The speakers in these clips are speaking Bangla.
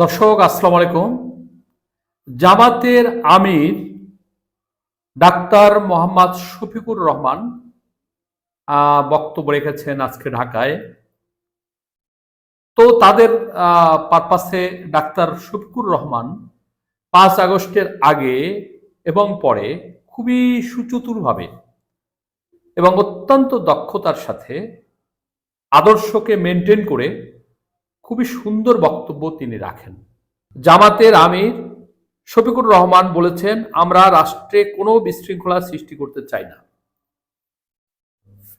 দর্শক, আসসালাম আলাইকুম। জামাতের আমির ডাক্তার মোহাম্মদ শফিকুর রহমান বক্তব্য রেখেছেন আজকে ঢাকায়। তো তাদের পারপাসে ডাক্তার শফিকুর রহমান পাঁচ আগস্টের আগে এবং পরে খুবই সুচতুরভাবে এবং অত্যন্ত দক্ষতার সাথে আদর্শকে মেনটেন করে খুবই সুন্দর বক্তব্য তিনি রাখেন। জামাতের আমির শফিকুর রহমান বলেছেন, আমরা রাষ্ট্রে কোনো বিশৃঙ্খলা সৃষ্টি করতে চাই না।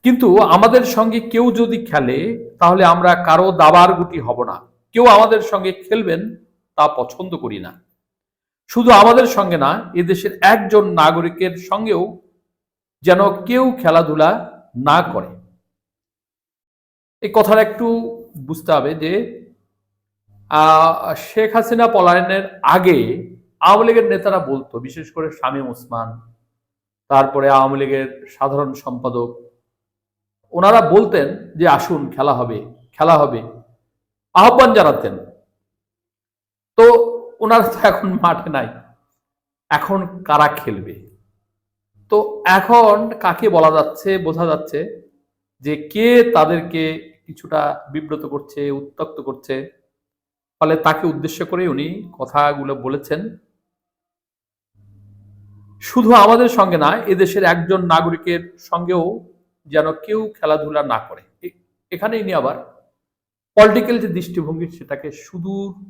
কিন্তু আমাদের সঙ্গে কেউ যদি খেলে, তাহলে আমরা কারও দাবার গুটি হব না। কেউ আমাদের সঙ্গে খেলবেন তা পছন্দ করি না। শুধু আমাদের সঙ্গে না, এদেশের একজন নাগরিকের সঙ্গেও যেন কেউ খেলাধুলা না করে। এই কথাটা একটু বুঝতে হবে যে শেখ হাসিনা পলায়নের আগে আওয়ামী লীগের নেতারা বলতো, বিশেষ করে শামীম ওসমান, তারপরে আওয়ামী লীগের সাধারণ সম্পাদক, ওনারা বলতেন যে, আসুন, খেলা হবে খেলা হবে। আহ্বান জানাতেন। তো ওনারা তো এখন মাঠে নাই, এখন কারা খেলবে? তো এখন কাকে বলা যাচ্ছে, বোঝা যাচ্ছে যে, কে তাদেরকে কিছুটা বিব্রত করছে উত্তক্ত করছে? ফলে তাকে উদ্দেশ্য করে উনি কথাগুলো বলেছেন। শুধু আমাদের সঙ্গে না, এদেশের একজন নাগরিকের সঙ্গেও যেন কেউ খেলাধুলা না করে। এখানে ইনি আবার পলিটিক্যাল যে দৃষ্টিভঙ্গি, সেটাকে সুদূর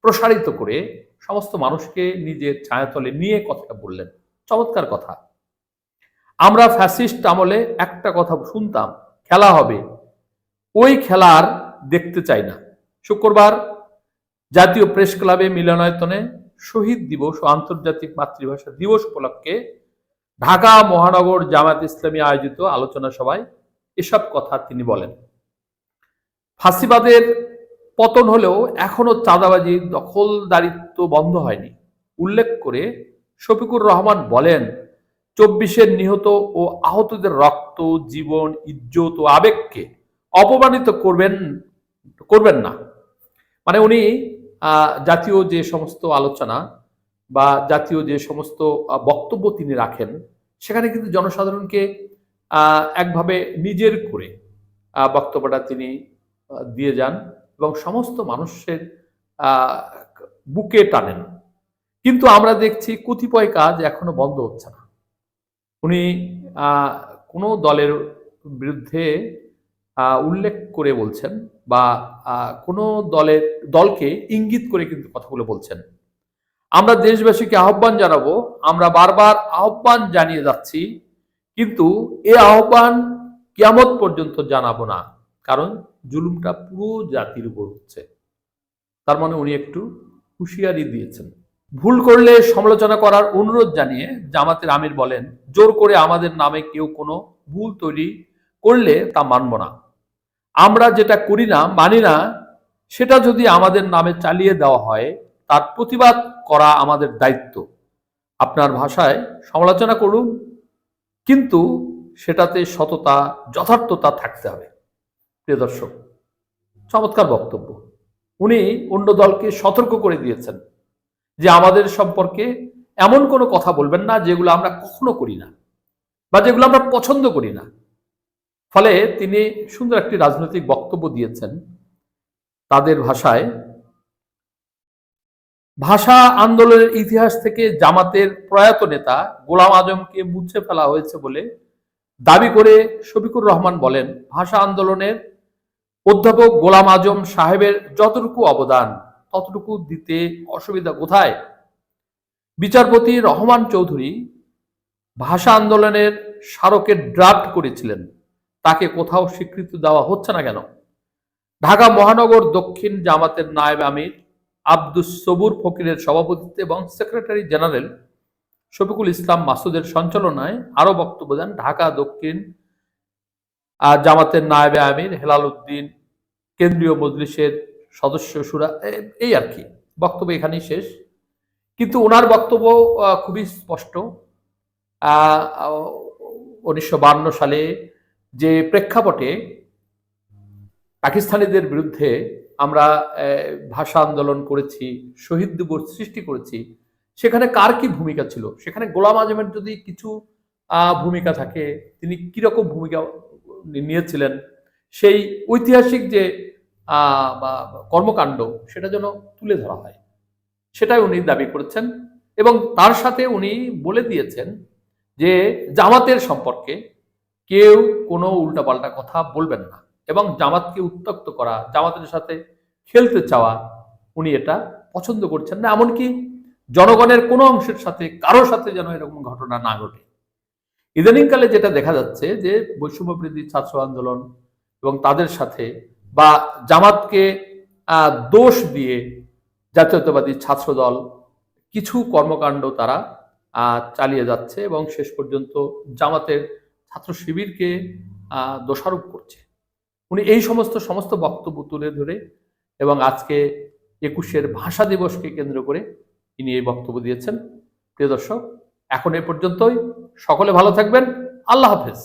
প্রসারিত করে সমস্ত মানুষকে নিজের ছায়াতলে নিয়ে কথাটা বললেন। চমৎকার কথা। আমরা ফ্যাসিস্ট আমলে একটা কথা শুনতাম, খেলা হবে। ওই খেলার দেখতে চাই না। শুক্রবার জাতীয় প্রেস ক্লাবে মিলনায়তনে শহীদ দিবস ও আন্তর্জাতিক মাতৃভাষা দিবস উপলক্ষে ঢাকা মহানগর জামাত ইসলামী আয়োজিত আলোচনা সভায় এসব কথা তিনি বলেন। ফাঁসিবাদের পতন হলেও এখনও চাঁদাবাজি, দখলদারিত্ব বন্ধ হয়নি। উল্লেখ করে শফিকুর রহমান বলেন, চব্বিশের নিহত ও আহতদের রক্ত, জীবন, ইজ্জত ও আবেগকে অপমানিত করবেন করবেন না। মানে উনি জাতীয় যে সমস্ত আলোচনা বা জাতীয় যে সমস্ত বক্তব্য তিনি রাখেন, সেখানে কিন্তু জনসাধারণকে একভাবে নিজের করে বক্তব্যটা তিনি দিয়ে যান এবং সমস্ত মানুষের বুকে টানেন। কিন্তু আমরা দেখছি কতিপয় কাজ এখনও বন্ধ হচ্ছে না। উনি কোনো দলের বিরুদ্ধে উল্লেখ করে বলছেন বা কোনো দলের, দলকে ইঙ্গিত করে কিন্তু কথাগুলো বলছেন। আমরা দেশবাসীকে আহ্বান জানাব, আমরা বারবার আহ্বান জানিয়ে যাচ্ছি, কিন্তু এ আহ্বান কিয়ামত পর্যন্ত জানাব না, কারণ জুলুমটা পুরো জাতির উপর হচ্ছে। তার মানে উনি একটু হুঁশিয়ারি দিয়েছেন। ভুল করলে সমালোচনা করার অনুরোধ জানিয়ে জামাতের আমির বলেন, জোর করে আমাদের নামে কেউ কোনো ভুল তৈরি করলে তা মানব না। আমরা যেটা করি না, মানি না, সেটা যদি আমাদের নামে চালিয়ে দেওয়া হয়, তার প্রতিবাদ করা আমাদের দায়িত্ব। আপনার ভাষায় সমালোচনা করুন, কিন্তু সেটাতে সততা, যথার্থতা থাকতে হবে। প্রিয় দর্শক, চমৎকার বক্তব্য। উনি অন্য দলকে সতর্ক করে দিয়েছেন যে আমাদের সম্পর্কে এমন কোনো কথা বলবেন না যেগুলো আমরা কখনো করি না বা যেগুলো আমরা পছন্দ করি না। ফলে তিনি সুন্দর একটি রাজনৈতিক বক্তব্য দিয়েছেন তাদের ভাষায়। ভাষা আন্দোলনের ইতিহাস থেকে জামাতের প্রয়াত নেতা গোলাম আজমকে মুছে ফেলা হয়েছে বলে দাবি করে শফিকুর রহমান বলেন, ভাষা আন্দোলনের অধ্যাপক গোলাম আজম সাহেবের যতটুকু অবদান, ততটুকু দিতে অসুবিধা কোথায়? বিচারপতি রহমান চৌধুরী ভাষা আন্দোলনের স্মারকের ড্রাফট করেছিলেন। তাকে কোথাও স্বীকৃতি দেওয়া হচ্ছে না কেন? ঢাকা মহানগর দক্ষিণ জামাতের নায়েব আমির, আব্দুস সবুর ফকিরের সভাপতিত্বে এবং সেক্রেটারি জেনারেল শফিকুল ইসলাম মাসুদের সঞ্চালনায় আরও বক্তব্য দেন ঢাকা দক্ষিণ জামাতের নায়েবে আমির হেলাল উদ্দিন কেন্দ্রীয় মজলিসের সদস্য সুরা এই আর কি। বক্তব্য এখানেই শেষ। কিন্তু ওনার বক্তব্য খুবই স্পষ্ট। উনিশশো সালে যে প্রেক্ষাপটে পাকিস্তানিদের বিরুদ্ধে আমরা ভাষা আন্দোলন করেছি, শহীদ দিবস সৃষ্টি করেছি, সেখানে কার কি ভূমিকা ছিল? সেখানে গোলাম আজমের যদি কিছু ভূমিকা থাকে, তিনি কীরকম ভূমিকা নিয়েছিলেন? সেই ঐতিহাসিক যে কর্মকাণ্ড, সেটা যেন তুলে ধরা হয়। সেটাই উনি দাবি করেছেন এবং তার সাথে উনি বলে দিয়েছেন যে, জামাতের সম্পর্কে কেউ কোনো উল্টাপাল্টা কথা বলবেন না। এবং জামাতকে উত্তক্ত করা, জামাতের সাথে খেলতে চাওয়া, উনি এটা পছন্দ করছেন না। এমনকি জনগণের কোনো অংশের সাথে, কারোর সাথে যেন এরকম ঘটনা না ঘটে। ইদানিংকালে যেটা দেখা যাচ্ছে যে বৈষম্য বৃদ্ধি ছাত্র আন্দোলন এবং তাদের সাথে বা জামাতকে দোষ দিয়ে জাতীয়তাবাদী ছাত্রদল কিছু কর্মকাণ্ড তারা চালিয়ে যাচ্ছে এবং শেষ পর্যন্ত জামাতের ছাত্র শিবিরকে দোষারোপ করছে। উনি এই সমস্ত সমস্ত বক্তব্য তুলে ধরে এবং আজকে একুশের ভাষা দিবসকে কেন্দ্র করে তিনি এই বক্তব্য দিয়েছেন। প্রিয় দর্শক, এখন এ পর্যন্তই। সকলে ভালো থাকবেন। আল্লাহ হাফেজ।